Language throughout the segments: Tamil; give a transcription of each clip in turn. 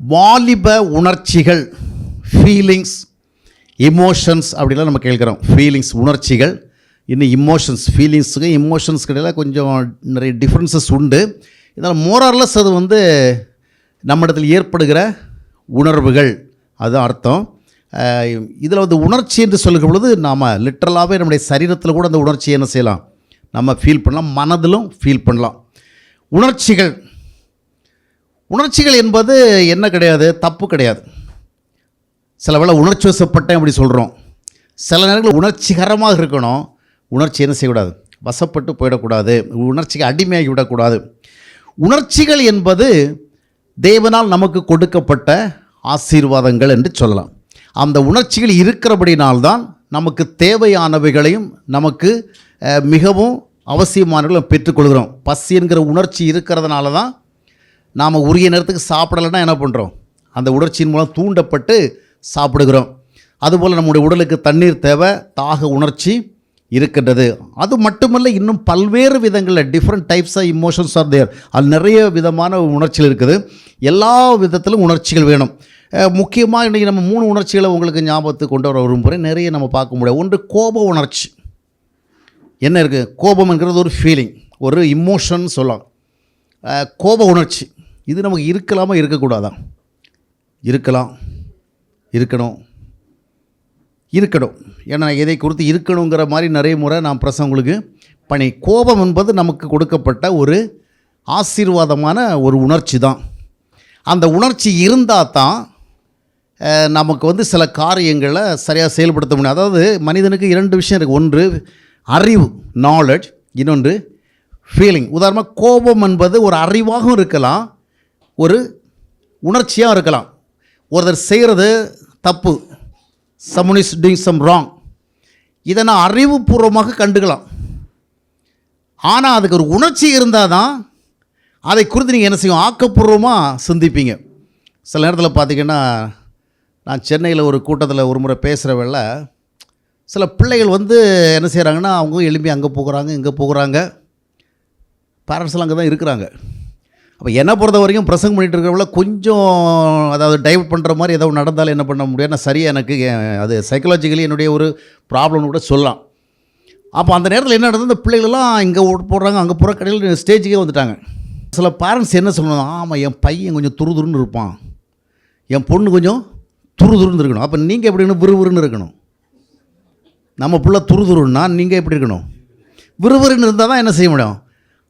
வாலிப உணர்ச்சிகள் ஃபீலிங்ஸ் இமோஷன்ஸ் அப்படிலாம் நம்ம கேட்குறோம். ஃபீலிங்ஸ் உணர்ச்சிகள். இன்னும் இமோஷன்ஸ் ஃபீலிங்ஸுக்கு இமோஷன்ஸ் கிடையில கொஞ்சம் நிறைய டிஃப்ரென்சஸ் உண்டு. இதனால் மோரர்லெஸ் அது வந்து நம்மிடத்தில் ஏற்படுகிற உணர்வுகள். அதுதான் அர்த்தம். இதில் வந்து உணர்ச்சி என்று சொல்லுகிற பொழுது நாம் லிட்ரலாகவே நம்முடைய சரீரத்தில் கூட அந்த உணர்ச்சியை என்ன செய்யலாம்? நம்ம ஃபீல் பண்ணலாம் மனதிலும் ஃபீல் பண்ணலாம். உணர்ச்சிகள். உணர்ச்சிகள் என்பது என்ன கிடையாது? தப்பு கிடையாது. சில வேளை உணர்ச்சி வசப்பட்டேன் அப்படி சொல்கிறோம் சில நேரங்களில் உணர்ச்சிகரமாக இருக்கணும். உணர்ச்சி என்ன செய்யக்கூடாது? வசப்பட்டு போயிடக்கூடாது. உணர்ச்சிக்கு அடிமையாகி விடக்கூடாது. உணர்ச்சிகள் என்பது தேவனால் நமக்கு கொடுக்கப்பட்ட ஆசீர்வாதங்கள் என்று சொல்லலாம். அந்த உணர்ச்சிகள் இருக்கிறபடினால்தான் நமக்கு தேவையானவைகளையும் நமக்கு மிகவும் அவசியமானவர்களும் பெற்றுக்கொள்கிறோம். பசி என்கிற உணர்ச்சி இருக்கிறதுனால தான் நாம் உரிய நேரத்துக்கு சாப்பிடலைன்னா என்ன பண்ணுறோம் அந்த உணர்ச்சியின் மூலம் தூண்டப்பட்டு சாப்பிடுகிறோம். அதுபோல் நம்முடைய உடலுக்கு தண்ணீர் தேவை தாக உணர்ச்சி இருக்கின்றது. அது மட்டுமல்ல இன்னும் பல்வேறு விதங்களில் different types of emotions are there அது நிறைய விதமான உணர்ச்சிகள் இருக்குது. எல்லா விதத்திலும் உணர்ச்சிகள் வேணும். முக்கியமாக இன்றைக்கி நம்ம மூணு உணர்ச்சிகளை உங்களுக்கு ஞாபகத்துக்கு கொண்டு வர விரும்புகிறேன் நிறைய நம்ம பார்க்க முடியாது ஒன்று கோப உணர்ச்சி. என்ன இருக்குது கோபம்ங்கிறது ஒரு ஃபீலிங் ஒரு இமோஷன் சொல்லலாம். கோப உணர்ச்சி. இது நமக்கு இருக்கலாமா இருக்கக்கூடாதா? இருக்கலாம். இருக்கணும். இருக்கணும். ஏன்னா எதை குறித்து இருக்கணுங்கிற மாதிரி நிறைய முறை நான் பிரசங்களுக்கு பண்ணி கோபம் என்பது நமக்கு கொடுக்கப்பட்ட ஒரு ஆசீர்வாதமான ஒரு உணர்ச்சி தான். அந்த உணர்ச்சி இருந்தால் தான் நமக்கு வந்து சில காரியங்களை சரியாக செயல்படுத்த முடியும். அதாவது மனிதனுக்கு இரண்டு விஷயம் இருக்குது ஒன்று அறிவு நாலெட்ஜ் இன்னொன்று ஃபீலிங் உதாரணமாக கோபம் என்பது ஒரு அறிவாகவும் இருக்கலாம். ஒரு உணர்ச்சியாக இருக்கலாம். ஒருத்தர் செய்கிறது தப்பு. Someone is doing some wrong இதை நான் அறிவுபூர்வமாக கண்டுக்கலாம். ஆனால் அதுக்கு ஒரு உணர்ச்சி இருந்தால் தான் அதை குறித்து நீங்கள் என்ன செய்யும்? ஆக்கப்பூர்வமாக சிந்திப்பீங்க. சில நேரத்தில் பார்த்தீங்கன்னா நான் சென்னையில் ஒரு கூட்டத்தில் ஒரு முறை பேசுகிற வேலை சில பிள்ளைகள் வந்து என்ன செய்கிறாங்கன்னா அவங்க எழும்பி அங்கே போகிறாங்க இங்கே போகிறாங்க. பேரண்ட்ஸ்லாம் அங்கே தான் இருக்கிறாங்க. அப்போ என்னை பொறுத்த வரைக்கும் பிரசங்கம் பண்ணிட்டு இருக்கிறவங்கள கொஞ்சம் அதாவது டைவர்ட் பண்ணுற மாதிரி ஏதோ நடந்தாலும் என்ன பண்ண முடியாது சரியாக எனக்கு அது சைக்கலாஜிக்கலி என்னுடைய ஒரு ப்ராப்ளம்னு கூட சொல்லலாம். அப்போ அந்த நேரத்தில் என்ன நடந்தது? இந்த பிள்ளைகளெல்லாம் இங்கே போடுறாங்க அங்கே போகிற கடையில் ஸ்டேஜுக்கே வந்துட்டாங்க. சில பேரண்ட்ஸ் என்ன சொல்லணும் ஆமாம் என் பையன் கொஞ்சம் துருதுருன்னு இருப்பான். என் பொண்ணு கொஞ்சம் துருதுருன்னு இருக்கணும். அப்போ நீங்கள் எப்படி இருக்கணும்? விறுவிறுன்னு இருக்கணும். நம்ம பிள்ளை துருதுருன்னா நீங்கள் எப்படி இருக்கணும்? விறுவிறுன்னு இருந்தால் தான் என்ன செய்ய முடியும்?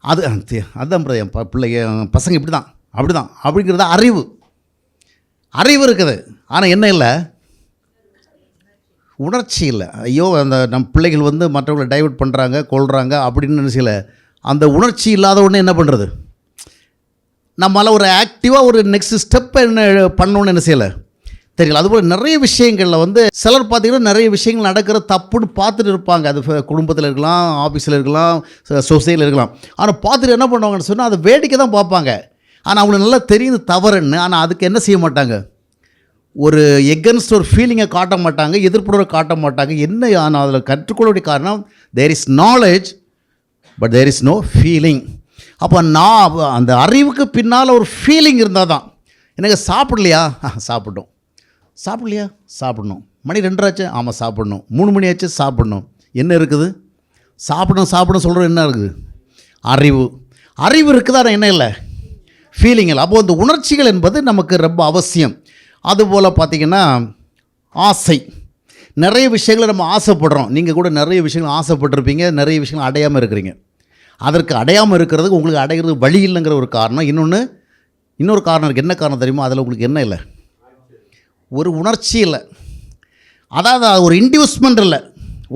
அது அதான் brother, என் பிள்ளைங்க என் பசங்க இப்படி தான் அப்படி தான் அப்படிங்கிறது அறிவு. அறிவு இருக்குது ஆனால் என்ன இல்லை? உணர்ச்சி இல்லை. ஐயோ அந்த நம் பிள்ளைகள் வந்து மற்றவங்களை டைவர்ட் பண்ணுறாங்க கொள்கிறாங்க அப்படின்னு நினச்சில அந்த உணர்ச்சி இல்லாத உடனே என்ன பண்ணுறது நம்மளால் ஒரு ஆக்டிவாக ஒரு நெக்ஸ்ட் ஸ்டெப் என்ன பண்ணணும்னு என்ன செய்யலை தெரியல. அதுபோல் நிறைய விஷயங்களில் வந்து சிலர் பார்த்தீங்கன்னா நிறைய விஷயங்கள் நடக்கிற தப்புன்னு பார்த்துட்டு இருப்பாங்க. அது குடும்பத்தில் இருக்கலாம் ஆஃபீஸில் இருக்கலாம் சொசைட்டியில் இருக்கலாம். ஆனால் பார்த்துட்டு என்ன பண்ணுவாங்கன்னு சொன்னால் அதை வேடிக்கை தான் பார்ப்பாங்க. ஆனால் அவங்களுக்கு நல்லா தெரியுது தவறுன்னு. ஆனால் அதுக்கு என்ன செய்ய மாட்டாங்க? ஒரு எகன்ஸ்ட் ஒரு ஃபீலிங்கை காட்ட மாட்டாங்க எதிர்ப்புறவை காட்ட மாட்டாங்க. என்ன ஆனால் அதில் கற்றுக்கொள்ளக்கூடிய காரணம் there is knowledge but there is no feeling அப்போ நான் அந்த அறிவுக்கு பின்னால் ஒரு ஃபீலிங் இருந்தால் தான் எனக்கு சாப்பிடலையா? சாப்பிட்டோம். சாப்பிடலையா? சாப்பிடணும். மணி ரெண்டராச்சு? ஆமாம் சாப்பிடணும். மூணு மணி ஆச்சு சாப்பிடணும். என்ன இருக்குது? சாப்பிடணும் சாப்பிடணும் சொல்கிறோம் என்ன இருக்குது? அறிவு. அறிவு இருக்குதா என்ன இல்லை? ஃபீலிங்கில் அப்போது அந்த உணர்ச்சிகள் என்பது நமக்கு ரொம்ப அவசியம். அதுபோல் பார்த்திங்கன்னா ஆசை. நிறைய விஷயங்களை நம்ம ஆசைப்படுறோம். நீங்கள் கூட நிறைய விஷயங்கள் ஆசைப்பட்டிருப்பீங்க. நிறைய விஷயங்கள் அடையாமல் இருக்கிறீங்க. அதற்கு அடையாமல் இருக்கிறதுக்கு உங்களுக்கு அடைகிறது வழி இல்லைங்கிற ஒரு காரணம். இன்னொன்று இன்னொரு காரணம் இருக்குது என்ன காரணம் தெரியுமா? அதில் உங்களுக்கு என்ன இல்லை? ஒரு உணர்ச்சி இல்லை. அதாவது ஒரு இன்டியூஸ்மெண்ட் இல்லை.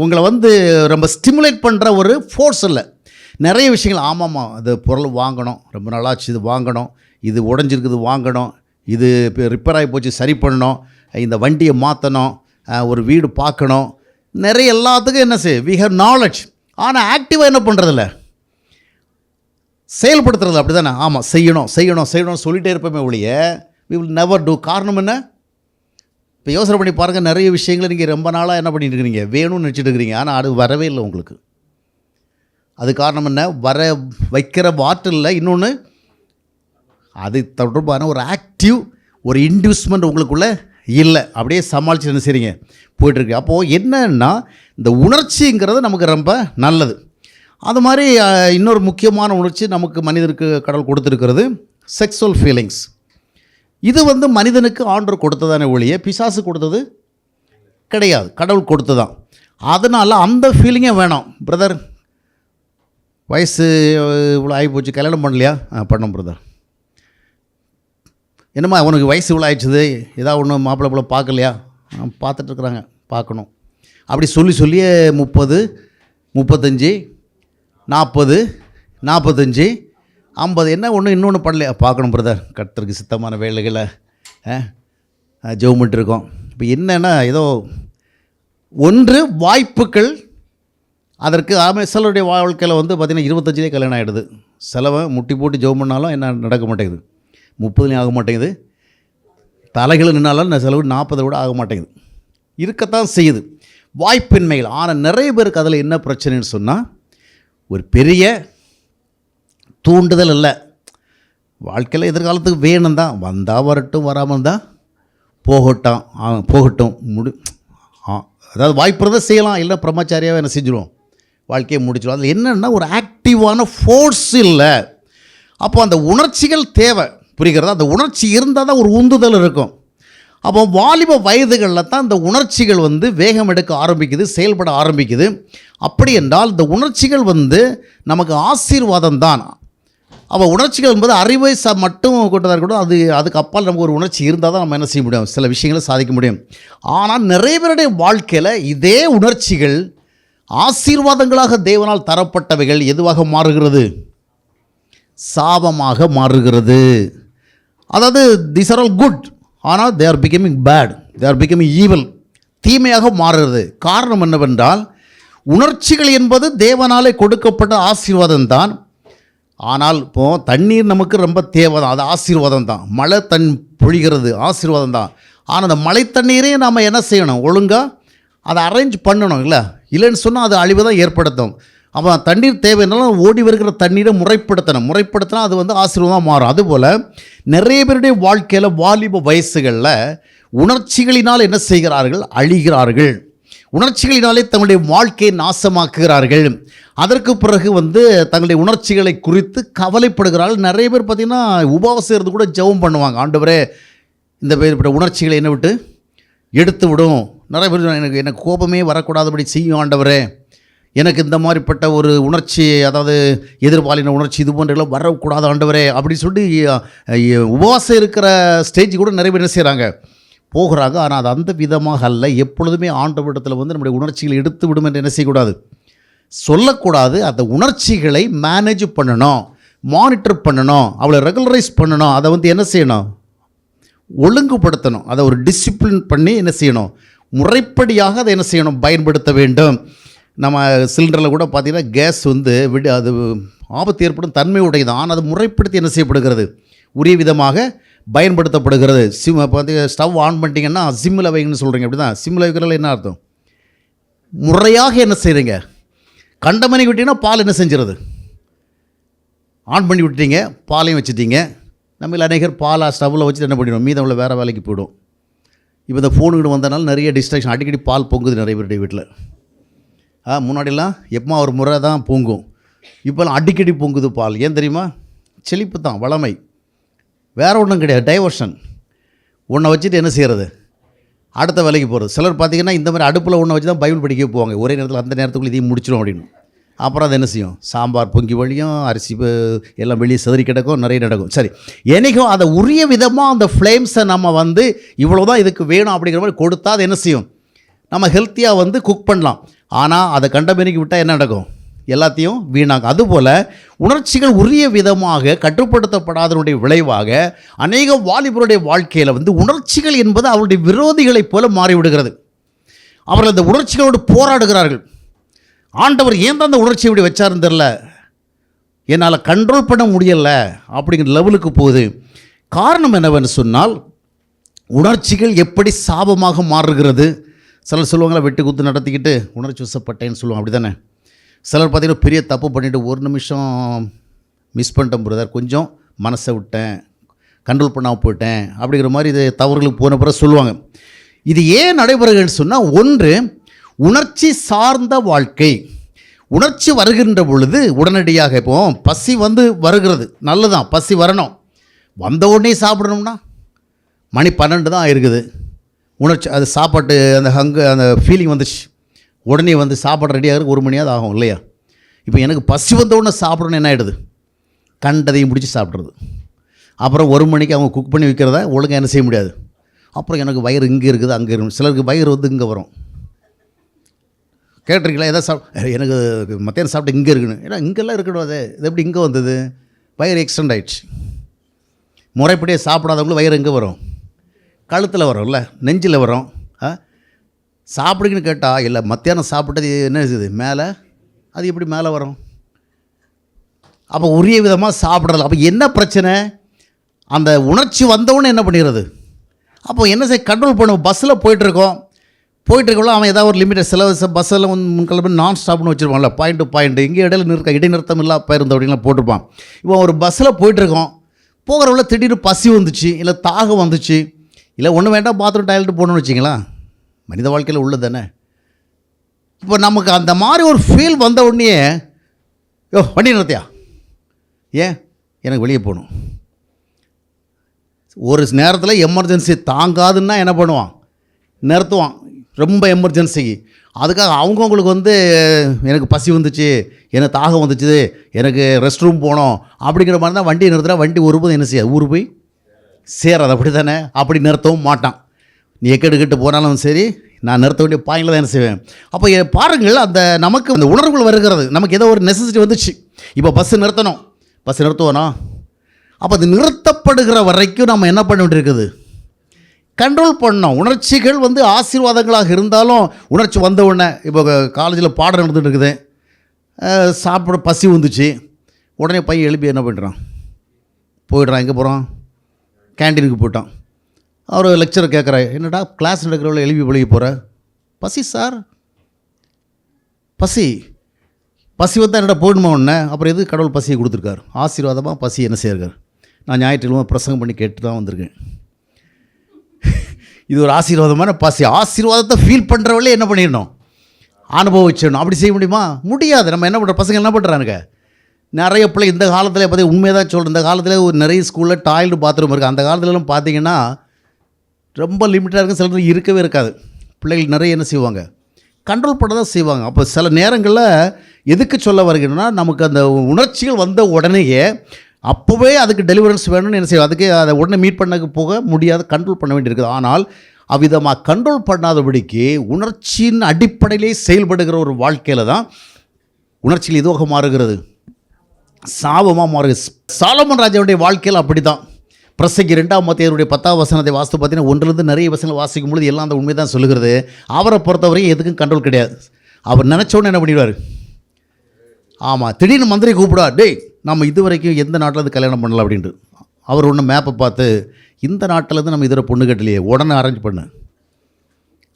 உங்களை வந்து ரொம்ப ஸ்டிமுலேட் பண்ணுற ஒரு ஃபோர்ஸ் இல்லை. நிறைய விஷயங்கள் ஆமாம்மா அது பொருள் வாங்கணும் ரொம்ப நாளாச்சு இது வாங்கணும் இது உடஞ்சிருக்குது வாங்கணும் இது இப்போ ரிப்பேர் ஆகி போச்சு சரி பண்ணணும் இந்த வண்டியை மாற்றணும் ஒரு வீடு பார்க்கணும். நிறைய எல்லாத்துக்கும் என்ன செய்ய வி ஹவ் நாலேஜ் ஆனால் ஆக்டிவாக என்ன பண்ணுறதில்ல செயல்படுத்துறது அப்படி தானே ஆமாம் செய்யணும் செய்யணும் செய்யணும்னு சொல்லிகிட்டே இருப்போமே ஒழிய வி வில் நெவர் டூ காரணம் என்ன? இப்போ யோசனை பண்ணி பாருங்கள் நிறைய விஷயங்களை நீங்கள் ரொம்ப நாளாக என்ன பண்ணிட்டு இருக்கிறீங்க? வேணும்னு நினச்சிட்டு இருக்கிறீங்க. ஆனால் அது வரவே இல்லை உங்களுக்கு. அது காரணம் என்ன? வர வைக்கிற ஆற்றல் இன்னொன்று அது தொடர்பான ஒரு ஆக்டிவ் ஒரு இன்டியூஸ்மெண்ட் உங்களுக்குள்ளே இல்லை. அப்படியே சமாளித்து என்ன செய்றீங்க? போயிட்டுருக்கு. அப்போது என்னன்னா இந்த உணர்ச்சிங்கிறது நமக்கு ரொம்ப நல்லது. அது மாதிரி இன்னொரு முக்கியமான உணர்ச்சி நமக்கு மனிதருக்கு கடவுள் கொடுத்துருக்கிறது செக்ஸுவல் ஃபீலிங்ஸ் இது வந்து மனிதனுக்கு ஆண்டர் கொடுத்ததானே ஒழிய பிசாசு கொடுத்தது கிடையாது. கடவுள் கொடுத்ததான். அதனால் அந்த ஃபீலிங்கே வேணாம். பிரதர் வயசு இவ்வளோ ஆகி போச்சு கல்யாணம் பண்ணலையா? ஆ பண்ணோம் பிரதர் என்னம்மா உனக்கு வயசு இவ்வளோ ஆயிடுச்சுது? ஏதாவது ஒன்று மாப்பிள்ளை பிள்ளை பார்க்கலையா? பார்த்துட்ருக்குறாங்க பார்த்துட்டு இருக்கிறாங்க பார்க்கணும். அப்படி சொல்லி சொல்லியே முப்பது முப்பத்தஞ்சு நாற்பது நாற்பத்தஞ்சு ஐம்பது என்ன ஒன்று இன்னொன்று பண்ணலையா? பார்க்கணும் பிரதர் கட்டுறதுக்கு சித்தமான வேலைகளை ஜெவமெண்ட் பண்ணிட்டுருக்கோம் இப்போ என்னென்னா ஏதோ ஒன்று வாய்ப்புகள் அதற்கு ஆமே சிலருடைய வாழ்க்கையில் வந்து பார்த்திங்கன்னா இருபத்தஞ்சிலே கல்யாணம் ஆகிடுது செலவை முட்டி போட்டு ஜெவம் பண்ணாலும் என்ன நடக்க மாட்டேங்குது. முப்பதுலேயும் ஆக மாட்டேங்குது. தலைகள் நின்னாலும் நான் செலவு நாற்பதை விட ஆக மாட்டேங்குது. இருக்கத்தான் செய்யுது. வாய்ப்பின்மைகள். ஆனால் நிறைய பேருக்கு அதில் என்ன பிரச்சனைன்னு சொன்னால் ஒரு பெரிய தூண்டுதல் இல்லை வாழ்க்கையில் எதிர்காலத்துக்கு வேணும் தான் வந்தால் வரட்டும் வராமல் தான் போகட்டும் போகட்டும். முடி ஆ அதாவது வாய்ப்புறதை செய்யலாம். இல்லை பிரம்மச்சாரியாக என்ன செஞ்சுருவோம்? வாழ்க்கையை முடிச்சிடும் அதில் என்னென்னா ஒரு ஆக்டிவான ஃபோர்ஸ் இல்லை. அப்போ அந்த உணர்ச்சிகள் தேவை. புரிகிறதா? அந்த உணர்ச்சி இருந்தால் தான் ஒரு உந்துதல் இருக்கும். அப்போ வாலிப வயதுகளில் தான் இந்த உணர்ச்சிகள் வந்து வேகம் எடுக்க ஆரம்பிக்குது செயல்பட ஆரம்பிக்குது. அப்படி என்றால் இந்த உணர்ச்சிகள் வந்து நமக்கு ஆசீர்வாதம் தான். அப்போ உணர்ச்சிகள் என்பது அறிவை ச மட்டும் கொண்டதாக கூட அது அதுக்கு அப்பால் நமக்கு ஒரு உணர்ச்சி இருந்தால் தான் நம்ம என்ன செய்ய முடியும்? சில விஷயங்களை சாதிக்க முடியும். ஆனால் நிறைய பேருடைய வாழ்க்கையில் இதே உணர்ச்சிகள் ஆசீர்வாதங்களாக தேவனால் தரப்பட்டவைகள் எதுவாக மாறுகிறது? சாபமாக மாறுகிறது. அதாவது திஸ் ஆர் ஆல் குட் ஆனால் they are becoming bad they are becoming evil தீமையாக மாறுகிறது. காரணம் என்னவென்றால் உணர்ச்சிகள் என்பது தேவனாலே கொடுக்கப்பட்ட ஆசீர்வாதம் தான் ஆனால் இப்போ தண்ணீர் நமக்கு ரொம்ப தேவை தான் அது ஆசீர்வாதம் தான் மழை தன் பொழிகிறது ஆசீர்வாதம் தான் ஆனால் அந்த மழை தண்ணீரையும் நாம் என்ன செய்யணும்? ஒழுங்காக அதை அரேஞ்ச் பண்ணணும் இல்லை? இல்லைன்னு சொன்னால் அது அழிவு தான் ஏற்படுத்தும். அப்போ தண்ணீர் தேவைன்னாலும் ஓடி வருகிற தண்ணீரை முறைப்படுத்தணும். முறைப்படுத்தினா அது வந்து ஆசீர்வாதமாக மாறும். அதுபோல் நிறைய பேருடைய வாழ்க்கையில் வாலிப வயசுகளில் உணர்ச்சிகளினால் என்ன செய்கிறார்கள்? அழிகிறார்கள். உணர்ச்சிகளினாலே தங்களுடைய வாழ்க்கையை நாசமாக்குகிறார்கள். அதற்கு பிறகு வந்து தங்களுடைய உணர்ச்சிகளை குறித்து கவலைப்படுகிறார்கள். நிறைய பேர் பார்த்திங்கன்னா உபவாசம் இருந்து கூட ஜெபம் பண்ணுவாங்க. ஆண்டவரே இந்த பேர்பட்ட உணர்ச்சிகளை என்ன விட்டு எடுத்து விடும். நிறைய பேர் எனக்கு எனக்கு கோபமே வரக்கூடாதபடி செய்யும் ஆண்டவரே. எனக்கு இந்த மாதிரிப்பட்ட ஒரு உணர்ச்சி அதாவது எதிர்பாலின உணர்ச்சி இது போன்றெல்லாம் வரக்கூடாது ஆண்டவரே. அப்படி சொல்லி உபவாசம் இருக்கிற ஸ்டேஜ் கூட நிறைய பேர் என்ன செய்கிறாங்க போகிறாங்க. ஆனால் அது அந்த விதமாக அல்ல. எப்பொழுதுமே ஆண்டவரிடத்தில் வந்து நம்முடைய உணர்ச்சிகளை எடுத்து விடும் என்று என்ன செய்யக்கூடாது? சொல்லக்கூடாது. அந்த உணர்ச்சிகளை மேனேஜ் பண்ணணும். மானிட்டர் பண்ணணும். அவளை ரெகுலரைஸ் பண்ணணும். அதை வந்து என்ன செய்யணும்? ஒழுங்குபடுத்தணும். அதை ஒரு டிசிப்ளின் பண்ணி என்ன செய்யணும்? முறைப்படியாக அதை என்ன செய்யணும்? பயன்படுத்த வேண்டும். நம்ம சிலிண்டரில் கூட பார்த்திங்கன்னா கேஸ் வந்து விடு அது ஆபத்து ஏற்படும் தன்மை உடையதான் ஆனால் அது முறைப்படுத்தி என்ன செய்யப்படுகிறது? உரிய விதமாக பயன்படுத்தப்படுகிறது. சிம் இப்போ வந்து ஸ்டவ் ஆன் பண்ணிட்டீங்கன்னா சிம்மில் வைங்கன்னு சொல்கிறீங்க அப்படி தான் சிம்மில் வைக்கிறதுல என்ன அர்த்தம்? முறையாக என்ன செய்கிறீங்க கண்டமணி விட்டிங்கன்னா பால் என்ன செஞ்சிருது? ஆன் பண்ணி விட்டீங்க பாலையும் வச்சுட்டீங்க. நம்ம அநேகர் பாலா ஸ்டவ்வில் வச்சுட்டு என்ன பண்ணிடும் மீதம் உள்ள வேறு வேலைக்கு போய்டும் இப்போ இந்த ஃபோனுக்கிட்ட வந்தனால நிறைய டிஸ்ட்ராக்ஷன் அடிக்கடி பால் பொங்குது நிறைய பேருடைய வீட்டில். ஆ முன்னாடிலாம் எப்பமா ஒரு முறை தான் பொங்கும். இப்போல்லாம் அடிக்கடி பொங்குது பால். ஏன் தெரியுமா? செழிப்பு தான் வளமை. வேறு ஒன்றும் கிடையாது டைவர்ஷன் உன்னை வச்சுட்டு என்ன செய்கிறது அடுத்த வேலைக்கு போகிறது சிலர் பார்த்திங்கன்னா இந்த மாதிரி அடுப்பில் ஒன்றை வச்சு தான் பைபிள் படிக்க போவாங்க ஒரே நேரத்தில் அந்த நேரத்துக்குள்ளே இதையும் முடிச்சிடும் அப்படின்னு. அப்புறம் அது என்ன செய்யும்? சாம்பார் பொங்கி வழியும் அரிசி எல்லாம் வெளியே செதறி கிடக்கும் நிறைய நடக்கும். சரி. என்றைக்கும் அதை உரிய விதமாக அந்த ஃப்ளேம்ஸை நம்ம வந்து இவ்வளோ தான் இதுக்கு வேணும் அப்படிங்கிற மாதிரி கொடுத்தா அது என்ன செய்யும்? நம்ம ஹெல்த்தியாக வந்து குக் பண்ணலாம். ஆனால் அதை கண்டமேனிக்கு விட்டால் என்ன நடக்கும்? எல்லாத்தையும் வீணாகும் அதுபோல் உணர்ச்சிகள் உரிய விதமாக கட்டுப்படுத்தப்படாதனுடைய விளைவாக அநேக வாலிபருடைய வாழ்க்கையில் வந்து உணர்ச்சிகள் என்பது அவருடைய விரோதிகளைப் போல மாறிவிடுகிறது. அவர்கள் அந்த உணர்ச்சிகளோடு போராடுகிறார்கள். ஆண்டவர் ஏன் தான் அந்த உணர்ச்சியை இப்படி வச்சாருன்னு தெரில என்னால் கண்ட்ரோல் பண்ண முடியலை அப்படிங்கிற லெவலுக்கு போகுது. காரணம் என்னவென்று சொன்னால் உணர்ச்சிகள் எப்படி சாபமாக மாறுகிறது? சிலர் சொல்லுவாங்களா வெட்டு குத்து நடத்திக்கிட்டு உணர்ச்சி வசப்பட்டேன்னு சொல்லுவாங்க. அப்படி தானே சிலர் பார்த்தீங்கன்னா பெரிய தப்பு பண்ணிவிட்டு ஒரு நிமிஷம் மிஸ் பண்ணிட்டேன் பிரதர் கொஞ்சம் மனசை விட்டேன். கண்ட்ரோல் பண்ணாமல் போயிட்டேன். அப்படிங்கிற மாதிரி இது தவறுகளுக்கு போன பிறகு சொல்லுவாங்க. இது ஏன் நடைபெறுகிறதுன்னு சொன்னால் ஒன்று உணர்ச்சி சார்ந்த வாழ்க்கை. உணர்ச்சி வருகின்ற பொழுது உடனடியாக இப்போ பசி வந்து வருகிறது. நல்லதான் பசி வரணும். வந்த உடனே சாப்பிடணும்னா மணி பன்னெண்டு தான் இருக்குது உணர்ச்சி அது சாப்பாட்டு அந்த ஹங்கு அந்த ஃபீலிங் வந்துச்சு. உடனே வந்து சாப்பாடு ரெடியாகிறதுக்கு ஒரு மணியாவது ஆகும் இல்லையா? இப்போ எனக்கு பசி வந்த உடனே சாப்பிடணும் என்ன ஆகிடுது கண்டதையும் பிடிச்சி சாப்பிட்றது. அப்புறம் ஒரு மணிக்கு அவங்க குக் பண்ணி வைக்கிறத ஒழுங்காக என்ன செய்ய முடியாது. அப்புறம் எனக்கு வயிறு இங்கே இருக்குது அங்கே இருக்கும் சிலருக்கு வயிறு வந்து இங்கே வரும். கேட்டிருக்கீங்களா? எதாவது சாப் எனக்கு மத்தியானம் சாப்பிட்டு இங்கே இருக்கணும் ஏன்னா இங்கெல்லாம் இருக்கணும் அது. இது எப்படி இங்கே வந்தது? வயிறு எக்ஸ்டெண்ட் ஆகிடுச்சு முறைப்படியே சாப்பிடாதவங்களும் வயிறு எங்கே வரும். கழுத்தில் வரும்ல நெஞ்சில் வரும். சாப்பிடுங்கன்னு கேட்டால் இல்லை மத்தியானம் சாப்பிட்டது என்ன இருக்குது மேலே? அது எப்படி மேலே வரும்? அப்போ உரிய விதமாக சாப்பிட்றது. அப்போ என்ன பிரச்சனை? அந்த உணர்ச்சி வந்தவொடனே என்ன பண்ணிடுறது? அப்போ என்ன செய்ய கண்ட்ரோல் பண்ணுவோம் பஸ்ஸில் போயிட்டுருக்கோம். போயிட்டுருக்கோம் அவன் ஏதாவது ஒரு லிமிட்டட் சில பஸ்ஸில் வந்து முன்கிழமை நான் ஸ்டாப்னு வச்சுருப்பான்ல பாயிண்ட் டு பாயிண்ட் இங்கே இடையில நிறுத்த இடைநிறுத்தம் இல்லாமல் பேருந்து அப்படின்லாம் போட்டிருப்பான். இப்போ ஒரு பஸ்ஸில் போயிட்டுருக்கோம் போகிறவங்கள திடீர்னு பசி வந்துச்சு இல்லை தாகம் வந்துச்சு இல்லை ஒன்று வேண்டாம் பாத்ரூம் டாய்லெட் போகணுன்னு வச்சிங்களேன் மனித வாழ்க்கையில் உள்ளது தானே? இப்போ நமக்கு அந்த மாதிரி ஒரு ஃபீல் வந்த உடனே யோ வண்டி நிறுத்தியா? ஏன்? எனக்கு வெளியே போகணும். ஒரு நேரத்தில் எமர்ஜென்சி தாங்காதுன்னா என்ன பண்ணுவான்? நிறுத்துவான். ரொம்ப எமர்ஜென்சி அதுக்காக அவங்கவுங்களுக்கு வந்து எனக்கு பசி வந்துச்சு எனக்கு தாகம் வந்துச்சு எனக்கு ரெஸ்ட் ரூம் போகணும் அப்படிங்கிற மாதிரி தான் வண்டி நிறுத்துறா வண்டி ஒருபோதும் என்ன செய்யாது? ஊர் போய் சேராது. அப்படி தானே அப்படி நிறுத்தவும் மாட்டான். நீ எக்கெடுக்கிட்டு போனாலும் சரி நான் நிறுத்த வேண்டிய பாயிண்டில் தான் என்ன செய்வேன்? அப்போ பாருங்கள் அந்த நமக்கு அந்த உணர்வுகள் வருகிறது. நமக்கு ஏதோ ஒரு நெசசிட்டி வந்துச்சு. இப்போ பஸ்ஸு நிறுத்தணும். பஸ் நிறுத்துவோனா அப்போ அது நிறுத்தப்படுகிற வரைக்கும் நம்ம என்ன பண்ண வேண்டியிருக்குது? கண்ட்ரோல் பண்ணோம் உணர்ச்சிகள் வந்து ஆசீர்வாதங்களாக இருந்தாலும் உணர்ச்சி வந்த உடனே இப்போ காலேஜில் பாடம் நடந்துகிட்டு இருக்குது. சாப்பிட பசி வந்துச்சு. உடனே பையன் எழுப்பி என்ன பண்ணுறான் போயிடுறான். எங்கே போகிறான் கேண்டீனுக்கு போயிட்டான். அவர் லெக்சர் கேட்குறா என்னடா கிளாஸ் நடக்கிறவள எழுப்பி பழகி போகிற பசி சார். பசி. பசி வந்தால் என்னடா போயிடுமா உடனே அப்புறம் எது கடவுள் பசியை கொடுத்துருக்காரு? ஆசீர்வாதமாக பசி என்ன செய்யிருக்காரு நான் ஞாயிற்றுக்கிழமை பிரசங்கம் பண்ணி கேட்டு தான் வந்திருக்கேன். இது ஒரு ஆசீர்வாதமான பசி. ஆசீர்வாதத்தை ஃபீல் பண்ணுறவளே என்ன பண்ணிடணும்? அனுபவிச்சிடணும் அப்படி செய்ய முடியுமா? முடியாது. நம்ம என்ன பண்ணுற பசங்க என்ன பண்ணுறானுங்க நிறைய பிள்ளை இந்த காலத்தில் பார்த்தீங்கன்னா உண்மையாக தான் சொல்கிறேன் இந்த காலத்தில் ஒரு நிறைய ஸ்கூலில் டாய்லெட் பாத்ரூம் இருக்குது அந்த காலத்துலலாம் பார்த்தீங்கன்னா ரொம்ப லிமிட்டாக இருக்கும் சில நேரம் இருக்கவே இருக்காது. பிள்ளைகள் நிறைய என்ன செய்வாங்க? கண்ட்ரோல் பண்ண தான் செய்வாங்க. அப்போ சில நேரங்களில் எதுக்கு சொல்ல வருகிறேன்னா நமக்கு அந்த உணர்ச்சிகள் வந்த உடனேயே அப்போவே அதுக்கு டெலிவரன்ஸ் வேணும்னு என்ன செய்வோம் அதுக்கு அதை உடனே மீட் பண்ணக்கு போக முடியாது கண்ட்ரோல் பண்ண வேண்டியிருக்குது. ஆனால் அவ்விதமாக கண்ட்ரோல் பண்ணாதபடிக்கு உணர்ச்சியின் அடிப்படையிலே செயல்படுகிற ஒரு வாழ்க்கையில் தான் உணர்ச்சியில் இதுவாக மாறுகிறது. சாபமாக மாறுகிறது. சாலமன் ராஜாவுடைய வாழ்க்கையில் அப்படி தான் பிரசங்கி ரெண்டாம் மத்தியருடைய பத்தாம் வசனத்தை வாசித்து பார்த்தீங்கன்னா ஒன்றுலேருந்து நிறைய வசனங்கள் வாசிக்கும் பொழுது எல்லாம் அந்த உண்மை தான் சொல்லுகிறது. அவரை பொறுத்தவரையும் எதுக்கும் கண்ட்ரோல் கிடையாது. அவர் நினச்சோன்னு என்ன பண்ணிடுவார்? ஆமாம் திடீர்னு மந்திரி கூப்பிடா டேய் நம்ம இது வரைக்கும் எந்த நாட்டிலேருந்து கல்யாணம் பண்ணலாம் அப்படின்ட்டு. அவர் ஒன்று மேப்பை பார்த்து இந்த நாட்டிலேருந்து நம்ம இதில் பொண்ணு கட்டலையே உடனே அரேஞ்ச் பண்ணு.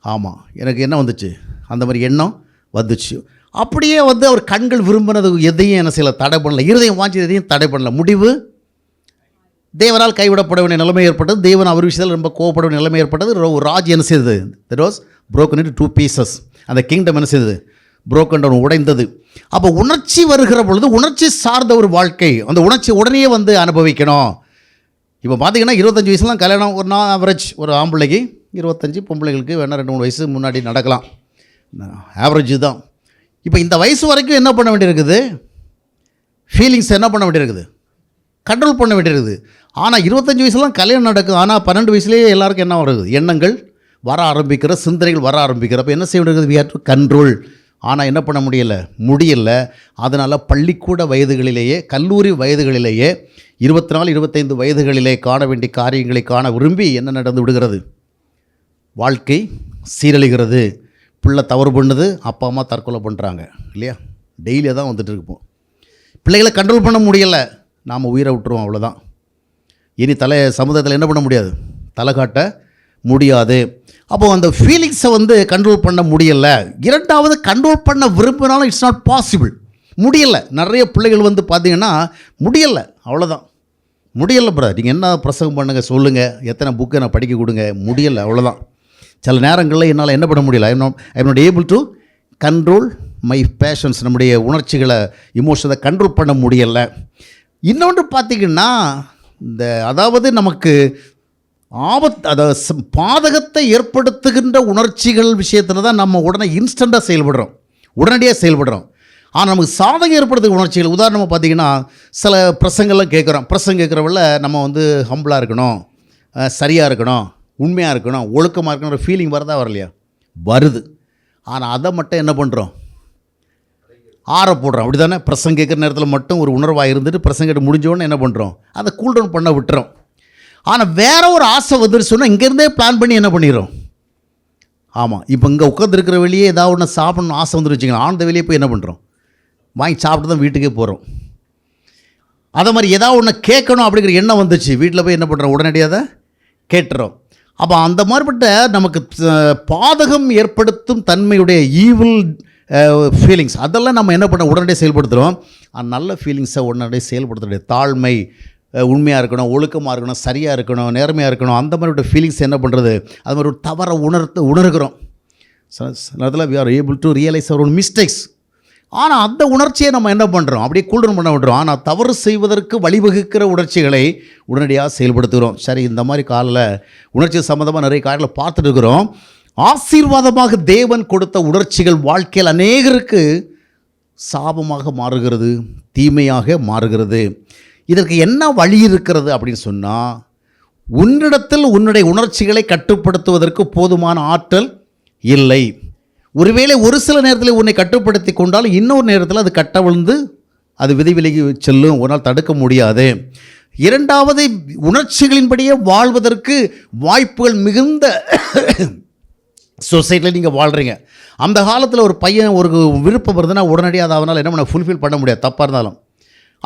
ஆமாம் எனக்கு என்ன வந்துச்சு? அந்த மாதிரி எண்ணம் வந்துச்சு. அப்படியே வந்து அவர் கண்கள் விரும்பினது எதையும் என்ன செய்யல தடை பண்ணல. இருதயம் வாஞ்சி எதையும் தடை பண்ணல. முடிவு தேவனால் கைவிடப்பட வேண்டிய நிலைமை ஏற்பட்டது. தேவன் அவர் விஷயத்தில் ரொம்ப கோவப்பட வேண்டிய நிலைமை ஏற்பட்டது. ரோ- ராஜ் என்ன செய்தது? That was broken into two pieces அந்த கிங்டம் என்ன செய்தது? புரோக்கன் டவுன் உடைந்தது. அப்போ உணர்ச்சி வருகிற பொழுது உணர்ச்சி சார்ந்த ஒரு வாழ்க்கை அந்த உணர்ச்சி உடனே வந்து அனுபவிக்கணும். இப்போ பார்த்தீங்கன்னா இருபத்தஞ்சி வயசுலாம் கல்யாணம் ஒரு நான் ஆவரேஜ் ஒரு ஆம்பளைக்கு இருபத்தஞ்சி பொம்பளைகளுக்கு வேணால் ரெண்டு மூணு வயசு முன்னாடி நடக்கலாம். ஆவரேஜ் தான். இப்போ இந்த வயசு வரைக்கும் என்ன பண்ண வேண்டியிருக்குது? ஃபீலிங்ஸ் என்ன பண்ண வேண்டியிருக்குது? கண்ட்ரோல் பண்ண வேண்டியிருக்குது. ஆனால் இருபத்தஞ்சி வயசுலாம் கல்யாணம் நடக்கும். ஆனால் பன்னெண்டு வயசுலேயே எல்லாருக்கும் என்ன வருது? எண்ணங்கள் வர ஆரம்பிக்கிற சிந்தனைகள் வர ஆரம்பிக்கிறப்ப என்ன செய்ய வேண்டியது வி டு கண்ட்ரோல் ஆனால் என்ன பண்ண முடியலை? முடியல. அதனால் பள்ளிக்கூட வயதுகளிலேயே கல்லூரி வயதுகளிலேயே இருபத்தி நாலு இருபத்தைந்து வயதுகளிலே காண வேண்டிய காரியங்களை காண விரும்பி என்ன நடந்து விடுகிறது? வாழ்க்கை சீரழிகிறது. பிள்ளை தவறு பண்ணுது அப்பா அம்மா தற்கொலை பண்ணுறாங்க இல்லையா? டெய்லியாக தான் வந்துட்டு இருப்போம். பிள்ளைகளை கண்ட்ரோல் பண்ண முடியலை. நாம் உயிரை விட்டுருவோம் அவ்வளோதான் இனி தலை சமுதாயத்தில் என்ன பண்ண முடியாது? தலை காட்ட முடியாது. அப்போ அந்த ஃபீலிங்ஸை வந்து கண்ட்ரோல் பண்ண முடியல. இரண்டாவது கண்ட்ரோல் பண்ண விரும்பினாலும் இட்ஸ் நாட் பாசிபிள் முடியலை. நிறைய பிள்ளைகள் வந்து பார்த்தீங்கன்னா முடியலை. அவ்வளோதான் முடியலை பிரதர் நீங்கள் என்ன பிரசங்கம் பண்ணுங்கள் சொல்லுங்கள் எத்தனை புக்கை நான் படிக்க கொடுங்க. முடியலை. அவ்வளோதான் சில நேரங்களில் என்னால் என்ன பண்ண முடியல? I not I not able to control my passions நம்முடைய உணர்ச்சிகளை இமோஷனை கண்ட்ரோல் பண்ண முடியலை. இன்னொன்று பார்த்திங்கன்னா இந்த அதாவது நமக்கு ஆபத் அதாவது பாதகத்தை ஏற்படுத்துகின்ற உணர்ச்சிகள் விஷயத்தில் தான் நம்ம உடனே இன்ஸ்டண்ட்டாக செயல்படுறோம். உடனடியாக செயல்படுறோம். ஆனால் நமக்கு சாதகம் ஏற்படுத்துகிற உணர்ச்சிகள் உதாரணமாக பார்த்தீங்கன்னா சில பிரசங்கெல்லாம் கேட்குறோம். பிரசங்க கேட்குறவள நம்ம வந்து ஹம்பிளாக இருக்கணும் சரியாக இருக்கணும் உண்மையாக இருக்கணும் ஒழுக்கமாக இருக்கணுன்ற ஃபீலிங் வரதா வரலையா? வருது. ஆனால் அதை மட்டும் என்ன பண்ணுறோம் ஆற போடுறோம். அப்படி தானே பிரசங்க கேட்குற நேரத்தில் மட்டும் ஒரு உணர்வாக இருந்துட்டு பிரசங்கிட்டு முடிஞ்சோன்னு என்ன பண்ணுறோம் அதை கூல் டவுன் பண்ண விட்டுறோம். ஆனால் வேற ஒரு ஆசை வந்துடுச்சு சொன்னால் இங்கேருந்தே பிளான் பண்ணி என்ன பண்ணிடுறோம் ஆமாம் இப்போ இங்கே உட்காந்துருக்கிற வெளியே ஏதாவது ஒன்று சாப்பிட்ணும் ஆசை வந்துட்டு வச்சுக்கலாம் ஆனந்த வெளியே போய் என்ன பண்ணுறோம் வாங்கி சாப்பிட்டு தான் வீட்டுக்கே போகிறோம் அதை மாதிரி ஏதாவது ஒன்று கேட்கணும் அப்படிங்கிற எண்ணம் வந்துச்சு. வீட்டில் போய் என்ன பண்ணுறோம் உடனடியாக அதை கேட்டுறோம். அப்போ அந்த மாதிரிப்பட்ட நமக்கு பாதகம் ஏற்படுத்தும் தன்மையுடைய ஈவில் ஃபீலிங்ஸ் அதெல்லாம் நம்ம என்ன பண்ண உடனடியாக செயல்படுத்துகிறோம் அந்த நல்ல ஃபீலிங்ஸை உடனடியாக செயல்படுத்துகிற தாழ்மை உண்மையாக இருக்கணும் ஒழுக்கமாக இருக்கணும் சரியாக இருக்கணும் நேர்மையாக இருக்கணும் அந்த மாதிரியோட ஃபீலிங்ஸ் என்ன பண்ணுறது அது மாதிரி ஒரு தவறை உணர்த்து உணர்கிறோம். சில நேரத்தில் we are able to realise our one mistakes ஆனால் அந்த உணர்ச்சியை நம்ம என்ன பண்ணுறோம் அப்படியே கூல்டன் பண்ண விடுறோம் ஆனால் தவறு செய்வதற்கு வழிவகுக்கிற உணர்ச்சிகளை உடனடியாக செயல்படுத்துகிறோம். சரி இந்த மாதிரி காலில் உணர்ச்சி சம்மந்தமாக நிறைய காரில் பார்த்துட்டு இருக்கிறோம். ஆசீர்வாதமாக தேவன் கொடுத்த உணர்ச்சிகள் வாழ்க்கையில் அநேகருக்கு சாபமாக மாறுகிறது தீமையாக மாறுகிறது. இதற்கு என்ன வழி இருக்கிறது அப்படின்னு சொன்னால் உன்னிடத்தில் உன்னுடைய உணர்ச்சிகளை கட்டுப்படுத்துவதற்கு போதுமான ஆற்றல் இல்லை. ஒருவேளை ஒரு சில நேரத்தில் உன்னை கட்டுப்படுத்தி கொண்டாலும் இன்னொரு நேரத்தில் அது கட்ட விழுந்து அது விதை விலகி செல்லும் ஒரு நாள் தடுக்க முடியாது. இரண்டாவது உணர்ச்சிகளின்படியே வாழ்வதற்கு வாய்ப்புகள் மிகுந்த சொசைட்டியில் நீங்கள் வாழ்கிறீங்க அந்த காலத்தில் ஒரு பையன் ஒரு விருப்பம் வருதுன்னா உடனடியாக அதை அவனால் என்ன பண்ண ஃபுல்ஃபில் பண்ண முடியாது. தப்பாக இருந்தாலும்.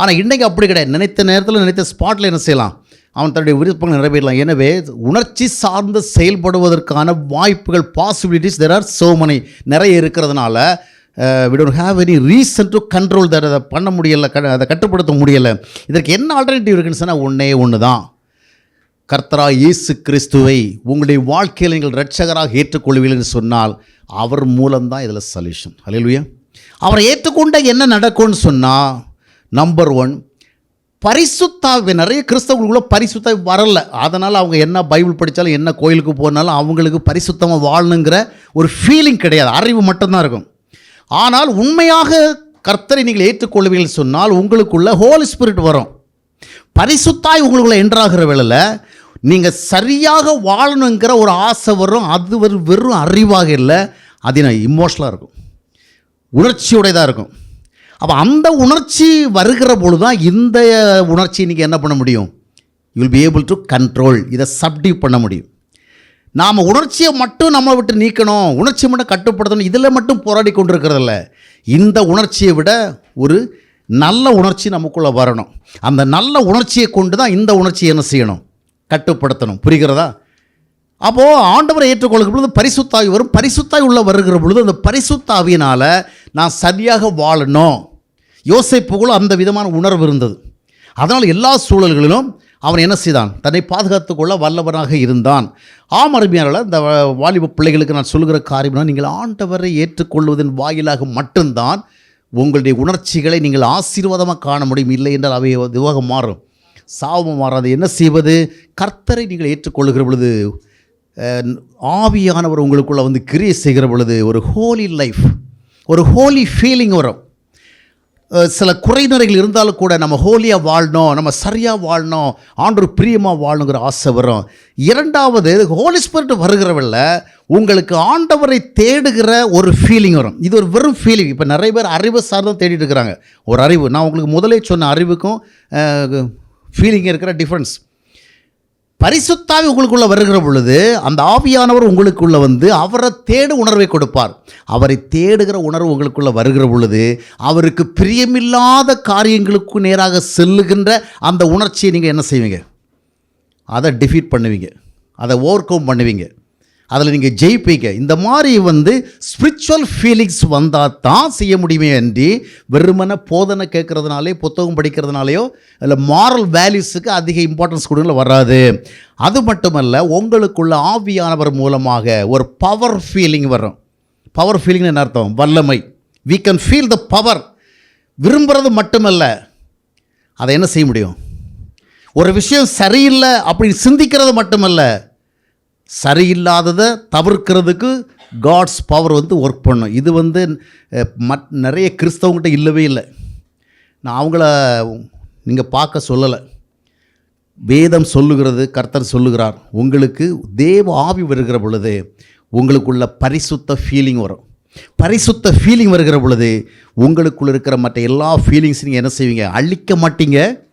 ஆனால் இன்றைக்கி அப்படி கிடையாது. நினைத்த நேரத்தில் நினைத்த ஸ்பாட்டில் என்ன செய்யலாம்? அவன் தன்னுடைய விருப்பங்களை நிறைவேறலாம். எனவே உணர்ச்சி சார்ந்து செயல்படுவதற்கான வாய்ப்புகள் possibilities there are so many நிறைய இருக்கிறதுனால we don't have any reason to control that அதை பண்ண முடியலை க அதை கட்டுப்படுத்த முடியலை. இதற்கு என்ன ஆல்டர்னேட்டிவ் இருக்குன்னு சொன்னால் ஒன்றே ஒன்று தான் கர்த்தரா இயேசு கிறிஸ்துவை உங்களுடைய வாழ்க்கையில் நீங்கள் ரட்சகராக ஏற்றுக்கொள்வீர்கள் என்று சொன்னால் அவர் மூலம்தான் இதில் சொல்யூஷன் அல்லேலூயா அவரை ஏற்றுக்கொண்ட என்ன நடக்கும்னு சொன்னால் நம்பர் ஒன் பரிசுத்தாவி நிறைய கிறிஸ்தவங்களுக்குள்ள பரிசுத்தாவி வரல. அதனால் அவங்க என்ன பைபிள் படித்தாலும் என்ன கோயிலுக்கு போனாலும் அவங்களுக்கு பரிசுத்தமாக வாழணுங்கிற ஒரு ஃபீலிங் கிடையாது. அறிவு மட்டும்தான் இருக்கும். ஆனால் உண்மையாக கர்த்தரை நீங்கள் ஏற்றுக்கொள்வீர்கள் சொன்னால் உங்களுக்குள்ள ஹோலி ஸ்பிரிட் வரும். பரிசுத்தாய் உங்களுக்குள்ள என்றாகிற வேளையில் நீங்கள் சரியாக வாழணுங்கிற ஒரு ஆசை வரும் அது ஒரு வெறும் அறிவாக இல்லை அது நான் இமோஷனலாக இருக்கும். உணர்ச்சியுடையதாக இருக்கும். அப்போ அந்த உணர்ச்சி வருகிற பொழுது தான் இந்த உணர்ச்சி நீங்கள் என்ன பண்ண முடியும்? You will be able to control இதை சப்டி பண்ண முடியும். நாம் உணர்ச்சியை மட்டும் நம்ம விட்டு நீக்கணும் உணர்ச்சியை மட்டும் கட்டுப்படுத்தணும் இதில் மட்டும் போராடி கொண்டிருக்கிறதில்ல. இந்த உணர்ச்சியை விட ஒரு நல்ல உணர்ச்சி நமக்குள்ளே வரணும். அந்த நல்ல உணர்ச்சியை கொண்டு தான் இந்த உணர்ச்சியை என்ன செய்யணும்? கட்டுப்படுத்தணும். புரிகிறதா? அப்போது ஆண்டவரை ஏற்றுக்கொள்கிற பொழுது பரிசுத்தாவி வரும். பரிசுத்தாய் உள்ள வருகிற பொழுது அந்த பரிசுத்தாவியினால் நான் சரியாக வாழணும். யோசிப்புக்குள்ள அந்த விதமான உணர்வு இருந்தது. அதனால் எல்லா சூழல்களிலும் அவன் என்ன செய்தான்? தன்னை பாதுகாத்துக்கொள்ள வல்லவனாக இருந்தான். ஆம் அருமையாளர் இந்த வாலிப பிள்ளைகளுக்கு நான் சொல்லுகிற காரியம்னா நீங்கள் ஆண்டவரை ஏற்றுக்கொள்வதன் வாயிலாக மட்டும்தான் உங்களுடைய உணர்ச்சிகளை நீங்கள் ஆசீர்வாதமாக காண முடியும். இல்லை என்றால் அவை இதுவாக மாறும். சாபம் மாறாது. என்ன செய்வது? கர்த்தரை நீங்கள் ஏற்றுக்கொள்ளுகிற பொழுது ஆவியானவர் உங்களுக்குள்ளே வந்து கிரியை செய்கிற பொழுது ஒரு ஹோலி லைஃப் ஒரு ஹோலி ஃபீலிங் வரும். சில குறைநிறைகள் இருந்தாலும் கூட நம்ம ஹோலியாக வாழணும் நம்ம சரியாக வாழணும் ஆண்டவர் பிரியமாக வாழணுங்கிற ஆசை வரும். இரண்டாவது ஹோலி ஸ்பிரிட் வருகிறவரில் உங்களுக்கு ஆண்டவரை தேடுகிற ஒரு ஃபீலிங் வரும். இது ஒரு வெறும் ஃபீலிங் இப்போ நிறைய பேர் அறிவு சார்ந்தும் தேடிட்டு இருக்கிறாங்க. ஒரு அறிவு. நான் உங்களுக்கு முதலே சொன்ன அறிவுக்கும் ஃபீலிங் இருக்கிற டிஃப்ரென்ஸ் பரிசுத்தாவி உங்களுக்குள்ளே வருகிற பொழுது அந்த ஆவியானவர் உங்களுக்குள்ளே வந்து அவரை தேடு உணர்வை கொடுப்பார். அவரை தேடுகிற உணர்வு உங்களுக்குள்ளே வருகிற பொழுது அவருக்கு பிரியமில்லாத காரியங்களுக்கு நேராக செல்லுகின்ற அந்த உணர்ச்சியை நீங்கள் என்ன செய்வீங்க? அதை டிஃபீட் பண்ணுவீங்க. அதை ஓவர் கம் பண்ணுவீங்க. அதில் நீங்கள் ஜெயிப்பீங்க. இந்த மாதிரி வந்து ஸ்பிரிச்சுவல் ஃபீலிங்ஸ் வந்தால் தான் செய்ய முடியுமே அன்றி வெறுமனை போதனை கேட்குறதுனாலே புத்தகம் படிக்கிறதுனாலையோ இல்லை மாரல் வேல்யூஸுக்கு அதிக இம்பார்ட்டன்ஸ் கொடுங்கல வராது. அது மட்டுமல்ல உங்களுக்குள்ள ஆவியானவர் மூலமாக ஒரு பவர் ஃபீலிங் வரும். பவர் ஃபீலிங்னு என்ன அர்த்தம்? வல்லமை. We can feel the power விரும்புகிறது மட்டுமல்ல அதை என்ன செய்ய முடியும்? ஒரு விஷயம் சரியில்லை அப்படின்னு சிந்திக்கிறது மட்டுமல்ல சரியில்லாததை தவிர்க்கிறதுக்கு காட்ஸ் பவர் வந்து ஒர்க் பண்ணும். இது வந்து அஹ், மத் நிறைய கிறிஸ்தவங்கிட்ட இல்லவே இல்லை. நான் அவங்கள நீங்கள் பார்க்க சொல்லலை. வேதம் சொல்லுகிறது கர்த்தர் சொல்லுகிறார் உங்களுக்கு தேவ ஆவி வருகிற பொழுது உங்களுக்குள்ள பரிசுத்த ஃபீலிங் வரும். பரிசுத்த ஃபீலிங் வருகிற பொழுது உங்களுக்குள்ள இருக்கிற மற்ற எல்லா ஃபீலிங்ஸையும் நீங்கள் என்ன செய்வீங்க? அழிக்க மாட்டீங்க.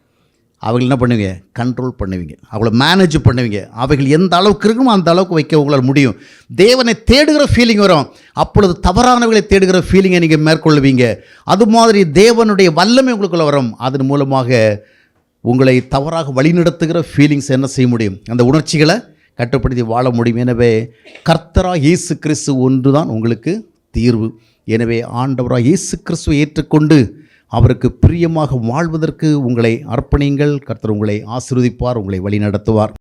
அவர்கள் என்ன பண்ணுவீங்க? கண்ட்ரோல் பண்ணுவீங்க. அவளை மேனேஜ் பண்ணுவீங்க. அவைகள் எந்த அளவுக்கு இருக்குமோ அந்த அளவுக்கு வைக்க உங்களால் முடியும். தேவனை தேடுகிற ஃபீலிங் வரும். அப்பொழுது தவறானவர்களை தேடுகிற ஃபீலிங்கை நீங்கள் மேற்கொள்வீங்க அது மாதிரி தேவனுடைய வல்லமை உங்களுக்குள்ளே வரும். அதன் மூலமாக உங்களை தவறாக வழிநடத்துகிற ஃபீலிங்ஸ் என்ன செய்ய முடியும்? அந்த உணர்ச்சிகளை கட்டுப்படுத்தி வாழ முடியும். எனவே கர்த்தரா இயேசு கிறிஸ்து ஒன்று தான் உங்களுக்கு தீர்வு. எனவே ஆண்டவராக இயேசு கிறிஸ்துவை ஏற்றுக்கொண்டு அவருக்கு பிரியமாக வாழ்வதற்கு உங்களை அர்ப்பணியுங்கள். கர்த்தர் உங்களை ஆசிர்வதிப்பார் உங்களை வழிநடத்துவார்.